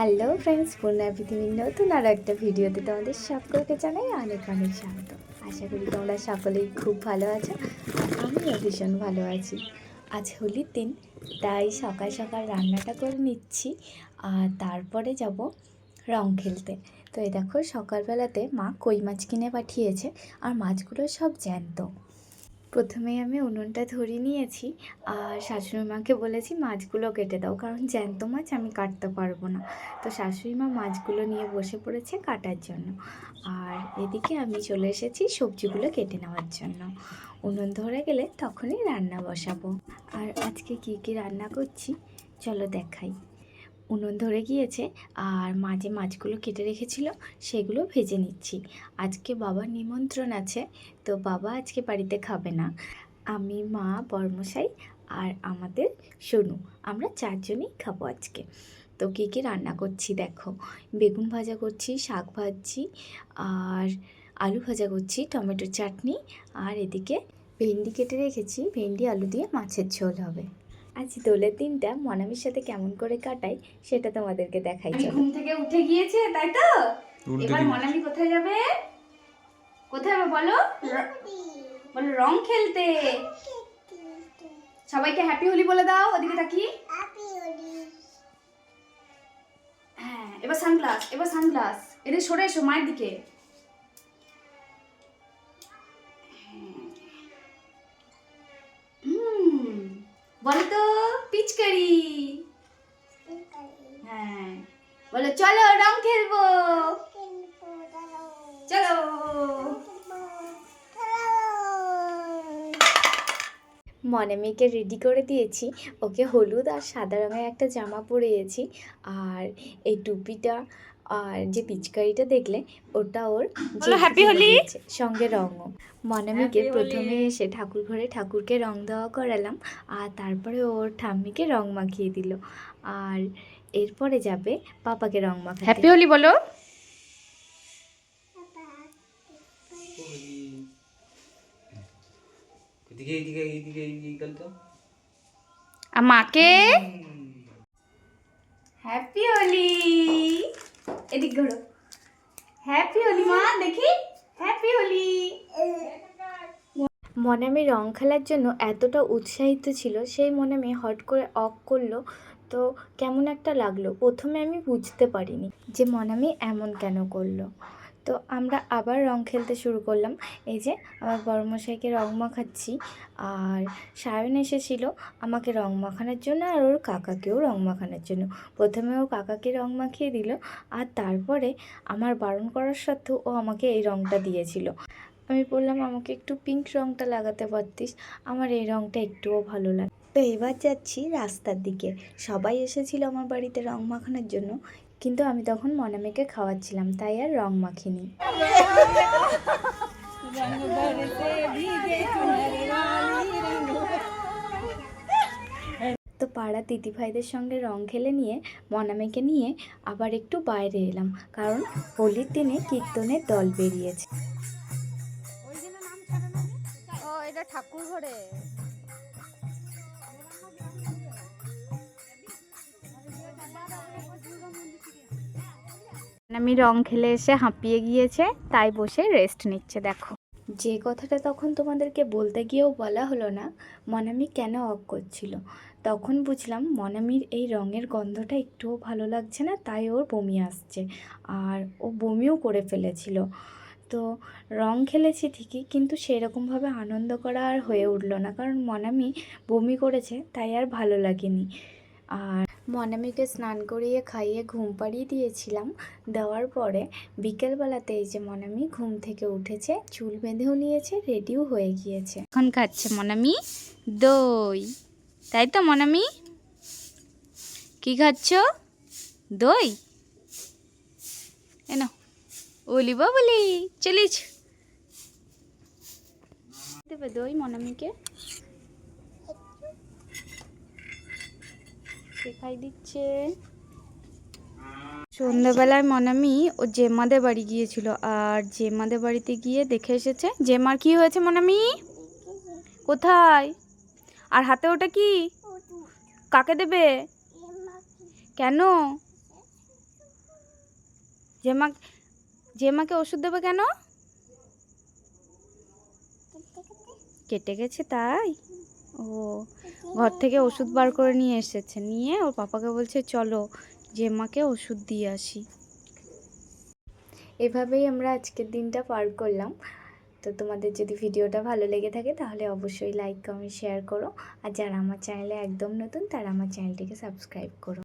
Hello friends, Purna পৃথিবীর নতুন আরও একটা ভিডিওতে তোমাদের সকলকে জানাই অনেক অনেক স্বাগত। আশা করি তোমরা সকলেই খুব ভালো আছো, আমিও ভীষণ ভালো আছি। আজ হোলির দিন, তাই সকাল সকাল রান্নাটা করে নিচ্ছি, আর তারপরে যাব রং খেলতে। তো এই দেখো, সকালবেলাতে মা কই মাছ কিনে পাঠিয়েছে, আর মাছগুলো সব জ্যান্ত। প্রথমে আমি উনুনটা ধরিয়ে নিয়েছি আর শাশুড়ি মাকে বলেছি, মাছগুলো কেটে দাও, কারণ জ্যান্ত মাছ আমি কাটতে পারব না। তো শাশুড়ি মা মাছগুলো নিয়ে বসে পড়েছে কাটার জন্য। আর এদিকে আমি চলে এসেছি সবজিগুলো কেটে নেওয়ার জন্য। উনুন ধরে গেলে তখনই রান্না বসাবো। আর আজকে কি কি রান্না করছি? চলো দেখাই। উনুন ধরে গিয়েছে আর মাঝে মাছগুলো কেটে রেখেছিল সেগুলো ভেজে নিচ্ছি। আজকে বাবার নিমন্ত্রণ আছে, তো বাবা আজকে বাড়িতে খাবে না। আমি, মা, বর্মশাই আর আমাদের সোনু, আমরা চারজনই খাব আজকে। তো কী কী রান্না করছি দেখো। বেগুন ভাজা করছি, শাক ভাজছি আর আলু ভাজা করছি, টমেটোর চাটনি আর এদিকে ভেন্ডি কেটে রেখেছি। ভেন্ডি, আলু দিয়ে মাছের ঝোল হবে। আজ দোলের দিনটা মনামির সাথে কেমন করে কাটাই সেটা তোমাদেরকে দেখাই চলো। ঘুম থেকে উঠে গিয়েছে তাই তো? এবার মনামি কোথায় যাবে? কোথায় যাবে বলো? বলো রং খেলতে। সবাইকে হ্যাপি হোলি বলে দাও ওদিকে তাকি হ্যাঁ এবার সানগ্লাস এবার সানগ্লাস এদের সরে এসো মায়ের দিকে। হুম বলো তো। পিচকারি হ্যাঁ। বলো চলো রং খেলব। চলো। মনামিকে রেডি করে দিয়েছি। ওকে হলুদ আর সাদা রঙের একটা জামা পরিয়েছি। আর এই টুপিটা আর যে পিচকারিটা দেখলে ওটা ওর হ্যাপি হোলি। সঙ্গে রঙও। মনামিকে প্রথমে। এসে ঠাকুর ঘরে ঠাকুরকে রং দেওয়া করালাম আর তারপরে ওর ঠাম্মিকে রং মাখিয়ে দিল। আর এরপরে যাবে পাপাকে রং মাখা হ্যাপি হোলি বলো। মাকে? হ্যাপি হোলি! এদিক ঘোরো হ্যাপি হোলি মা, দেখি। হ্যাপি হোলি মনামি রং খেলার জন্য এতটা উৎসাহিত ছিল, সেই মনামি হট করে অক করল। তো কেমন একটা লাগল? প্রথমে আমি বুঝতে পারিনি যে মনামি এমন কেন করল। তো আমরা আবার রং খেলতে শুরু করলাম। এই যে আমার বড়মশাইকে রং মাখাচ্ছি আর সায়ন এসেছিল আমাকে রং মাখানোর জন্য আর ওর কাকাকেও রং মাখানোর জন্য। প্রথমে ও কাকাকে রং মাখিয়ে দিল আর তারপরে আমার বারণ করার সত্ত্বেও ও আমাকে এই রংটা দিয়েছিল। আমি বললাম, আমাকে একটু পিঙ্ক রংটা লাগাতে পারতিস? আমার এই রংটা একটুও ভালো লাগে তো এবার যাচ্ছি রাস্তার দিকে। সবাই এসেছিল আমার বাড়িতে রং মাখানোর জন্য। কিন্তু আমি তখন মনামেকে খাওয়াচ্ছিলাম, তাই আর রং মাখিনি। তো পাড়া দিদিভাইদের সঙ্গে রং খেলে নিয়ে মনামেকে নিয়ে আবার একটু বাইরে এলাম, কারণ হোলির দিনে কীর্তনের দল বেরিয়েছে। এটা ঠাকুর ঘরে আমি রং খেলে এসে হাঁপিয়ে গিয়েছে, তাই বসে রেস্ট নিচ্ছে, দেখো। যে কথাটা তখন তোমাদেরকে বলতে গিয়েও বলা হলো না, মনামি কেন অফ করছিল? তখন বুঝলাম মনামির এই রঙের গন্ধটা একটুও ভালো লাগছে না, তাই ওর বমি আসছে, আর ও বমিও করে ফেলেছিল। তো রং খেলেছি ঠিকই, কিন্তু সেরকমভাবে আনন্দ করা আর হয়ে উঠল না, কারণ মনামি বমি করেছে, তাই আর ভালো লাগেনি। আর মনামিকে স্নান করিয়ে খাইয়ে ঘুম পাড়িয়ে দিয়েছিলাম। দেওয়ার পরে বিকেলবেলাতে এই যে মনামি ঘুম থেকে উঠেছে চুল বেঁধেও নিয়েছে রেডিও হয়ে গিয়েছে। এখন খাচ্ছে মনামি দই। তাই তো মনামি? কি খাচ্ছ? দই? এনো ওলি বলি চলিস দেবে দই মনামিকে? শেখাই দিচ্ছে। সন্ধ্যাবেলায় মনামি ও জেমাদের বাড়ি গিয়েছিল, আর জেমাদের বাড়িতে গিয়ে দেখে এসেছে, জেমার কি হয়েছে মনামি? কোথায়? আর হাতে ওটা কি? কাকে দেবে? কেন? জেমা, জেমাকে ওষুধ দেবে কেন? কেটে গেছে তাই? ও। ঘর থেকে ওষুধ বার করে নিয়ে এসেছে। নিয়ে ওর পাপাকে বলছে, চলো জেমাকে ওষুধ দিয়ে আসি। এভাবেই আমরা আজকের দিনটা পার করলাম। তো তোমাদের যদি ভিডিওটা ভালো লেগে থাকে, তাহলে অবশ্যই লাইক কমেন্ট শেয়ার করো। আর যারা আমার চ্যানেলে একদম নতুন, তারা আমার চ্যানেলটিকে সাবস্ক্রাইব করো।